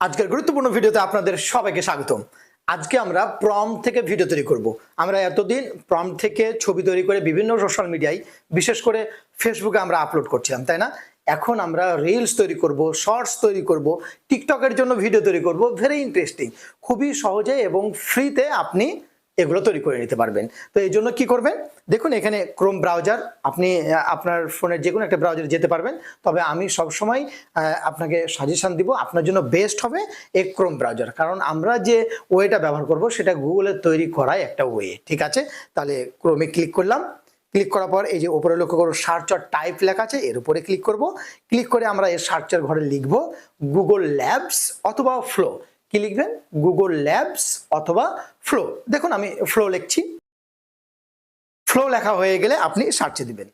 আজকের গুরুত্বপূর্ণ ভিডিওতে আপনাদের সবাইকে স্বাগতম। আজকে আমরা প্রম থেকে ভিডিও তৈরি করব। আমরা এতদিন প্রম থেকে ছবি তৈরি করে বিভিন্ন সোশ্যাল মিডিয়ায় বিশেষ করে ফেসবুকে আমরা আপলোড করছিলাম, তাই না? এখন আমরা রিলস তৈরি করব শর্টস তৈরি করব টিকটকের জন্য ভিডিও তৈরি করব ভেরি ইন্টারেস্টিং খুবই সহজে এবং ফ্রিতে আপনি এগুলো তৈরি করে নিতে পারবেন। তো এই জন্য কী করবেন? দেখুন, এখানে ক্রোম ব্রাউজার আপনি আপনার ফোনের যে কোনো একটা ব্রাউজারে যেতে পারবেন। তবে আমি সবসময় আপনাকে সাজেশান দিব, আপনার জন্য বেস্ট হবে এই ক্রোম ব্রাউজার কারণ আমরা যে ওয়েটা ব্যবহার করব, সেটা গুগলের তৈরি করাই একটা ওয়ে, ঠিক আছে? তাহলে ক্রোমে ক্লিক করলাম। ক্লিক করার পর এই যে উপরে লক্ষ্য করো সার্চ আর টাইপ লেখা আছে, এর উপরে ক্লিক করব। ক্লিক করে আমরা এই সার্চের ঘরে লিখব গুগল ল্যাবস অথবা ফ্লো কি লিখবেন? গুগল ল্যাবস অথবা ফ্লো দেখুন, আমি ফ্লো লিখছি। ফ্লো লেখা হয়ে গেলে আপনি সার্চে দিবেন।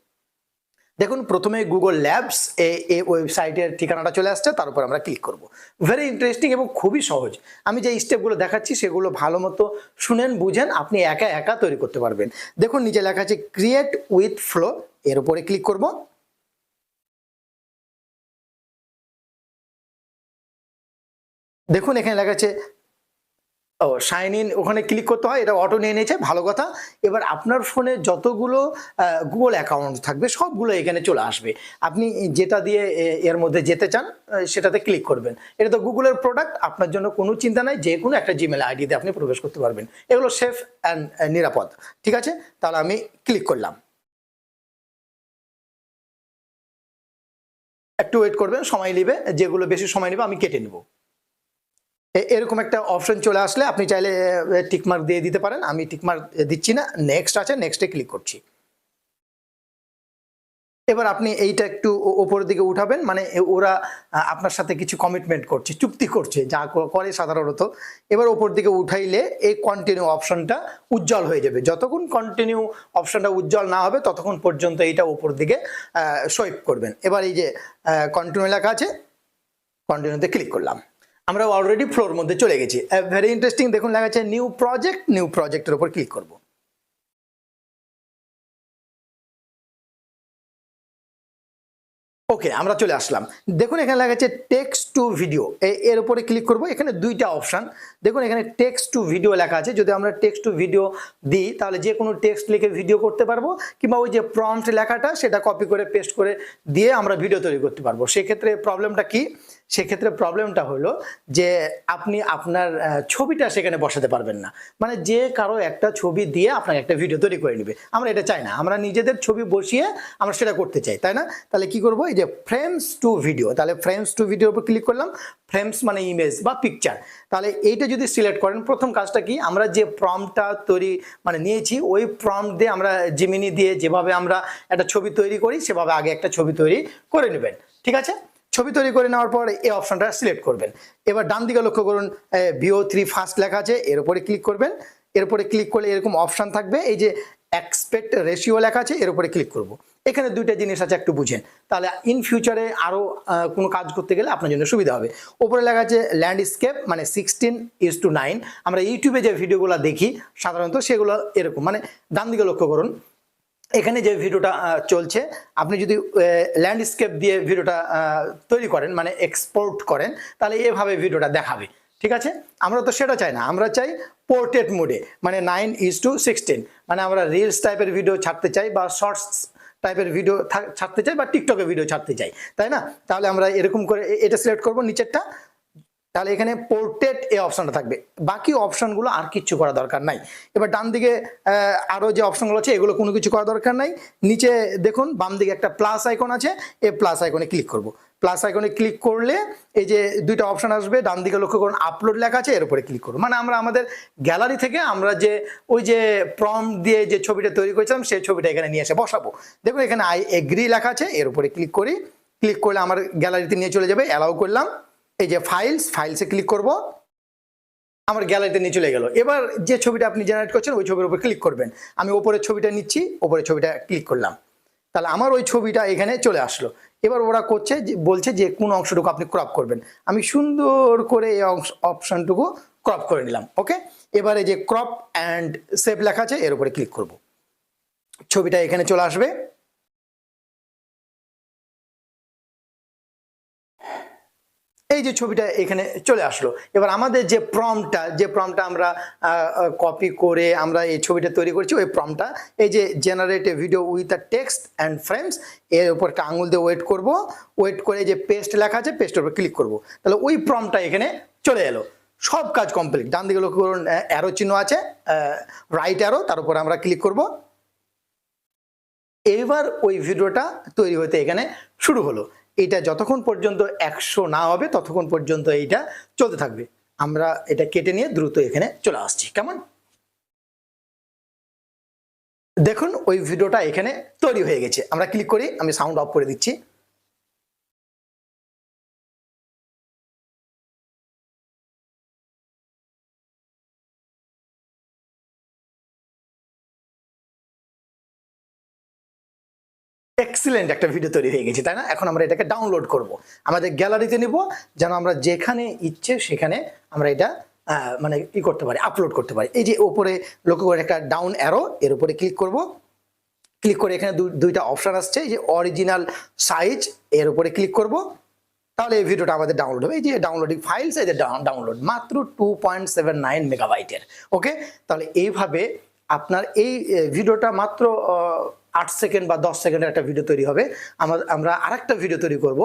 দেখুন, প্রথমে গুগল ল্যাবস এই ওয়েবসাইটের ঠিকানাটা চলে আসছে, তার উপর আমরা ক্লিক করব। ভেরি ইন্টারেস্টিং এবং খুবই সহজ। আমি যে স্টেপগুলো দেখাচ্ছি, সেগুলো ভালো মতো শুনেন, বুঝেন, আপনি একা একা তৈরি করতে পারবেন। দেখুন, নিচে লেখা আছে ক্রিয়েট উইথ ফ্লো এর উপরে ক্লিক করব। দেখুন, এখানে লেখা আছে ও সাইন ইন ওখানে ক্লিক করতে হয়, এটা অটো নিয়ে নিয়েছে, ভালো কথা। এবার আপনার ফোনে যতগুলো গুগল অ্যাকাউন্ট থাকবে, সবগুলো এখানে চলে আসবে। আপনি যেটা দিয়ে এর মধ্যে যেতে চান সেটাতে ক্লিক করবেন। এটা তো গুগলের প্রোডাক্ট আপনার জন্য কোনো চিন্তা নাই, যে কোনো একটা জিমেল আইডিতে আপনি প্রবেশ করতে পারবেন। এগুলো সেফ অ্যান্ড নিরাপদ। ঠিক আছে? তাহলে আমি ক্লিক করলাম। একটু ওয়েট করবেন, সময় নেবে, যেগুলো বেশি সময় নেবে, আমি কেটে নেব। এরকম একটা অপশন চলে আসলে আপনি চাইলে টিকমার্ক দিয়ে দিতে পারেন। আমি টিকমার্ক দিচ্ছি না। নেক্সট আছে নেক্সটে ক্লিক করছি। এবার আপনি এইটা একটু ওপরের দিকে উঠাবেন। মানে ওরা আপনার সাথে কিছু কমিটমেন্ট করছে, চুক্তি করছে, যা করে সাধারণত। এবার ওপর দিকে উঠাইলে এই কন্টিনিউ অপশনটা উজ্জ্বল হয়ে যাবে। যতক্ষণ কন্টিনিউ অপশনটা উজ্জ্বল না হবে, ততক্ষণ পর্যন্ত এইটা ওপর দিকে সোয়েপ করবেন। এবার এই যে কন্টিনিউ লেখা আছে কন্টিনিউতে ক্লিক করলাম। আমরা অলরেডি ফ্লোর মধ্যে চলে গেছি। ভেরি ইন্টারেস্টিং দেখুন লেখা আছে নিউ প্রজেক্ট নিউ প্রজেক্টের উপর ক্লিক করব। ওকে আমরা চলে আসলাম। দেখুন এখানে লেখা আছে টেক্সট টু ভিডিও এর উপরে ক্লিক করব। এখানে দুইটা অপশান দেখুন এখানে টেক্সট টু ভিডিও লেখা আছে। যদি আমরা টেক্সট টু ভিডিও দিই, তাহলে যে কোনো টেক্সট লিখে ভিডিও করতে পারব, কিংবা ওই যে প্রম্পট লেখাটা, সেটা কপি করে পেস্ট করে দিয়ে আমরা ভিডিও তৈরি করতে পারব। সেক্ষেত্রে প্রবলেমটা কি? সেক্ষেত্রে প্রবলেমটা হলো যে আপনি আপনার ছবিটা সেখানে বসাতে পারবেন না। মানে যে কারও একটা ছবি দিয়ে আপনাকে একটা ভিডিও তৈরি করে নেবে। আমরা এটা চাই না। আমরা নিজেদের ছবি বসিয়ে আমরা সেটা করতে চাই, তাই না? তাহলে কি করব? এই যে ফ্রেমস টু ভিডিও তাহলে ফ্রেমস টু ভিডিওর উপর ক্লিক করলাম। ফ্রেমস মানে ইমেজ বা পিকচার তাহলে এইটা যদি সিলেক্ট করেন, প্রথম কাজটা কি? আমরা যে প্রমটা তৈরি মানে নিয়েছি, ওই প্রম দিয়ে আমরা জিমিনি দিয়ে যেভাবে আমরা একটা ছবি তৈরি করি, সেভাবে আগে একটা ছবি তৈরি করে নেবেন। ঠিক আছে? ছবি তৈরি করে নেওয়ার পর এই অপশনটা সিলেক্ট করবেন। এবার ডান দিকে লক্ষ্য করুন ভিও থ্রি ফার্স্ট লেখা আছে, এর উপরে ক্লিক করবেন। এর উপরে ক্লিক করলে এরকম অপশান থাকবে, এই যে এক্সপেক্ট রেশিও লেখা আছে, এর উপরে ক্লিক করব। এখানে দুইটা জিনিস আছে, একটু বুঝেন। তাহলে ইন ফিউচারে আরও কোনো কাজ করতে গেলে আপনার জন্য সুবিধা হবে। ওপরে লেখা আছে ল্যান্ডস্কেপ মানে সিক্সটিন ইস টু নাইন আমরা ইউটিউবে যে ভিডিওগুলো দেখি, সাধারণত সেগুলো এরকম। মানে ডান দিকে লক্ষ্য করুন এখানে যে ভিডিওটা চলছে, আপনি যদি ল্যান্ডস্কেপ দিয়ে ভিডিওটা তৈরি করেন মানে এক্সপোর্ট করেন, তাহলে এভাবে ভিডিওটা দেখাবে। ঠিক আছে? আমরা তো সেটা চাই না। আমরা চাই পোর্ট্রেট মোডে মানে নাইন ইজ টু সিক্সটিন মানে আমরা রিলস টাইপের ভিডিও ছাড়তে চাই বা শর্টস টাইপের ভিডিও ছাড়তে চাই বা টিকটকে ভিডিও ছাড়তে চাই। তাই না? তাহলে আমরা এরকম করে এটা সিলেক্ট করব নিচেরটা। তাহলে এখানে পোর্ট্রেট এই অপশনটা থাকবে। বাকি অপশনগুলো আর কিচ্ছু করা দরকার নাই। এবার ডান দিকে আহ, আরও যে অপশনগুলো আছে এগুলো কোনো কিছু করা দরকার নাই। নিচে দেখুন বাম দিকে একটা প্লাস আইকন আছে। এই প্লাস আইকনে ক্লিক করব। প্লাস আইকনে ক্লিক করলে এই যে দুইটা অপশন আসবে ডান দিকে লক্ষ্য করুন আপলোড লেখা আছে এর উপরে ক্লিক করুন। মানে আমরা আমাদের গ্যালারি থেকে আমরা যে ওই যে প্রম দিয়ে যে ছবিটা তৈরি করেছিলাম সেই ছবিটা এখানে নিয়ে এসে বসাবো। দেখুন এখানে আই এগ্রি লেখা আছে এর উপরে ক্লিক করি। ক্লিক করলে আমার গ্যালারিতে নিয়ে চলে যাবে অ্যালাউ করলাম। এই যে ফাইলস ফাইলসে ক্লিক করব, আমার গ্যালারিতে নিয়ে চলে গেল। এবার যে ছবিটা আপনি জেনারেট করছেন, ওই ছবির উপর ক্লিক করবেন। আমি ওপরের ছবিটা নিচ্ছি, ওপরের ছবিটা ক্লিক করলাম। তাহলে আমার ওই ছবিটা এখানে চলে আসলো। এবার ওরা করছে বলছে যে, কোন অংশটুকু আপনি ক্রপ করবেন। আমি সুন্দর করে এই অংশ অপশনটুকু ক্রপ করে নিলাম ওকে এবারে যে ক্রপ অ্যান্ড সেভ লেখা আছে, এর উপরে ক্লিক করব। ছবিটা এখানে চলে আসবে। এই যে ছবিটা এখানে চলে আসলো। এবার আমাদের যে প্রমটা যে প্রমটা আমরা কপি করে আমরা এই ছবিটা তৈরি করছি, ওই প্রমটা এই যে generate a video with a text and frames এর উপর একটা আঙুল দিয়ে ওয়েট করব ওয়েট করে যে পেস্ট লেখা আছে পেস্টের উপর ক্লিক করব। তাহলে ওই প্রমটা এখানে চলে এলো। সব কাজ কমপ্লিট ডান দিকে লক্ষ্য করুন অ্যারো চিহ্ন আছে রাইট অ্যারো তার উপর আমরা ক্লিক করব। এবার ওই ভিডিওটা তৈরি হতে এখানে শুরু হলো। এটা যতক্ষণ পর্যন্ত একশো না হবে, ততক্ষণ পর্যন্ত এইটা চলতে থাকবে। আমরা এটা কেটে নিয়ে দ্রুত এখানে চলে আসছি। কেমন? দেখুন, ওই ভিডিওটা এখানে তৈরি হয়ে গেছে। আমরা ক্লিক করি, আমি সাউন্ড অফ করে দিচ্ছি। এক্সিলেন্ট একটা ভিডিও তৈরি হয়ে গেছে, তাই না? এখন আমরা এটাকে ডাউনলোড করব। আমাদের গ্যালারিতে নিব, যেন আমরা যেখানে ইচ্ছে সেখানে আমরা এটা মানে ই করতে পারি আপলোড করতে পারি। এই যে ওপরে লক্ষ্য করে একটা ডাউন অ্যারো এর উপরে ক্লিক করব। ক্লিক করে এখানে দুইটা অপশন আসছে, এই যে অরিজিনাল সাইজ এর উপরে ক্লিক করব। তাহলে এই ভিডিওটা আমাদের ডাউনলোড হবে। এই যে ডাউনলোডিং ফাইলস এই যে ডাউনলোড মাত্র টু পয়েন্ট সেভেন নাইন মেগাবাইটের ওকে তাহলে এইভাবে আপনার এই ভিডিওটা মাত্র আট সেকেন্ড বা দশ সেকেন্ডের একটা ভিডিও তৈরি হবে। আমরা আমরা আরেকটা ভিডিও তৈরি করব,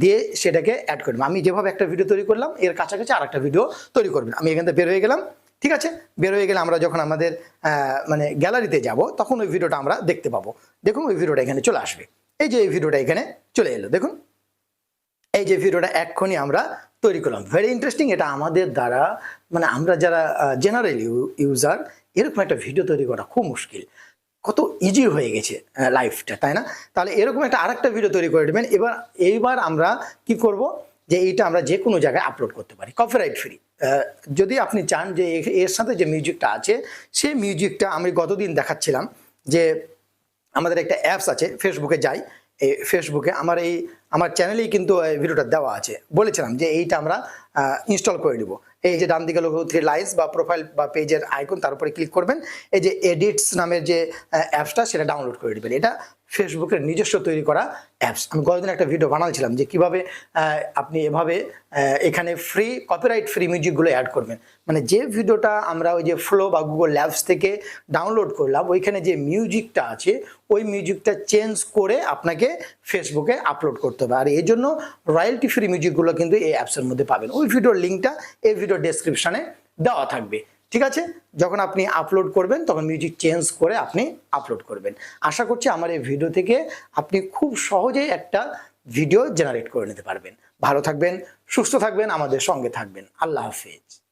দিয়ে সেটাকে অ্যাড করব আমি যেভাবে একটা ভিডিও তৈরি করলাম, এর কাছাকাছি আরেকটা ভিডিও তৈরি করবেন আমি এখান থেকে বের হয়ে গেলাম, ঠিক আছে? বের হয়ে গেলে আমরা যখন আমাদের মানে গ্যালারিতে যাব, তখন ওই ভিডিওটা আমরা দেখতে পাবো। দেখুন, ওই ভিডিওটা এখানে চলে আসবে। এই যে এই ভিডিওটা এখানে চলে এলো, দেখুন। এই যে ভিডিওটা এক্ষুনি আমরা তৈরি করলাম। ভেরি ইন্টারেস্টিং এটা আমাদের দ্বারা মানে আমরা যারা জেনারেল ইউজার এরকম একটা ভিডিও তৈরি করা খুব মুশকিল। কত ইজি হয়ে গেছে লাইফটা তাই না? তাহলে এরকম একটা আরেকটা ভিডিও তৈরি করে দেবেন। এবার, এইবার আমরা কি করব? যে এইটা আমরা যে কোনো জায়গায় আপলোড করতে পারি। কপিরাইট ফ্রি যদি আপনি চান যে এর সাথে যে মিউজিকটা আছে, সেই মিউজিকটা আমি গতদিন দেখাচ্ছিলাম যে আমাদের একটা অ্যাপস আছে ফেসবুকে যাই, এই ফেসবুকে আমার এই, আমার চ্যানেলেই কিন্তু ভিডিওটা দেওয়া আছে। বলেছিলাম যে এইটা আমরা ইনস্টল করে নিব। এই যে ডান দিকে লোক থ্রি লাইন্স বা প্রোফাইল বা পেজের আইকন তার উপরে ক্লিক করবেন। এই যে এডিটস নামের যে অ্যাপসটা সেটা ডাউনলোড করে নেবেন। এটা ফেসবুকের নিজস্ব তৈরি করা অ্যাপস আমি গতদিন একটা ভিডিও বানাচ্ছিলাম যে কীভাবে আপনি এভাবে এখানে ফ্রি কপিরাইট ফ্রি মিউজিকগুলো অ্যাড করবেন। মানে যে ভিডিওটা আমরা ওই যে ফ্লো বা গুগল ল্যাবস থেকে ডাউনলোড করলাম, ওইখানে যে মিউজিকটা আছে, ওই মিউজিকটা চেঞ্জ করে আপনাকে ফেসবুকে আপলোড করতে হবে। আর এই জন্য রয়্যালটি ফ্রি মিউজিকগুলো কিন্তু এই অ্যাপসের মধ্যে পাবেন। ওই ভিডিওর লিঙ্কটা এই ভিডিও ডেসক্রিপশানে দেওয়া থাকবে। ঠিক আছে? যখন আপনি আপলোড করবেন, তখন মিউজিক চেঞ্জ করে আপনি আপলোড করবেন। আশা করছি আমার এই ভিডিও থেকে আপনি খুব সহজেই একটা ভিডিও জেনারেট করে নিতে পারবেন। ভালো থাকবেন, সুস্থ থাকবেন, আমাদের সঙ্গে থাকবেন। আল্লাহ হাফিজ।